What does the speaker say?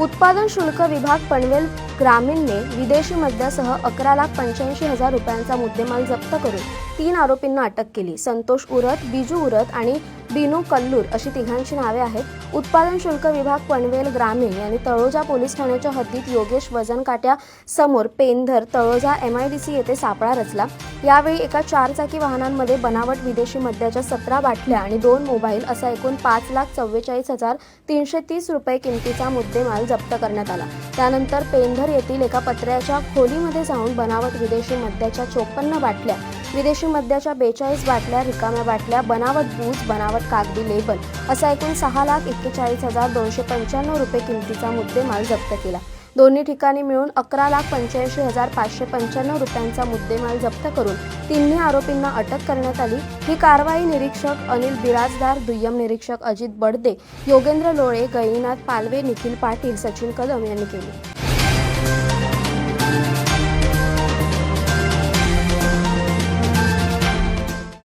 उत्पादन शुल्क विभाग पनवेल ग्रामीणने विदेशी मद्यासह अकरा लाख पंच्याऐंशी हजार रुपयांचा मुद्देमाल जप्त करून तीन आरोपींना अटक केली. संतोष उरत बिजू उरत आणि बिनू कल्लूर अशी तिघांची नावे आहेत. उत्पादन शुल्क विभाग पनवेल ग्रामीण यांनी तळोजा पोलीस ठाण्याच्या हद्दीत योगेश वजनकाट्या समोर पेनधर तळोजा सी येथे सापळा रचला. यावेळी एका चारचाकी वाहनांमध्ये बनावट विदेशी मद्याच्या सतरा बाटल्या आणि दोन मोबाईल असा एकूण पाच लाख चव्वेचाळीस हजार तीनशे तीस रुपये किमतीचा मुद्देमाल जप्त करण्यात आला. त्यानंतर पेंधर येथील एका पत्र्याच्या खोलीमध्ये जाऊन बनावट विदेशी मद्याच्या चोपन्न बाटल्या विदेशी मद्याच्या बेचाळीस बाटल्या रिकाम्या बाटल्या बनावट बूज बनावट कागदी लेबल असा एकूण सहा लाख एक्केचाळीस हजार दोनशे पंच्याण्णव रुपये किमतीचा मुद्देमाल जप्त केला. दोन्ही ठिकाणी मिळून अकरा लाख पंच्याऐंशी हजार पाचशे पंच्याण्णव रुपयांचा मुद्देमाल जप्त करून तिन्ही आरोपींना अटक करण्यात आली. ही कारवाई निरीक्षक अनिल बिराजदार दुय्यम निरीक्षक अजित बडदे योगेंद्र लोळे गैनीनाथ पालवे निखिल पाटील सचिन कदम यांनी केली.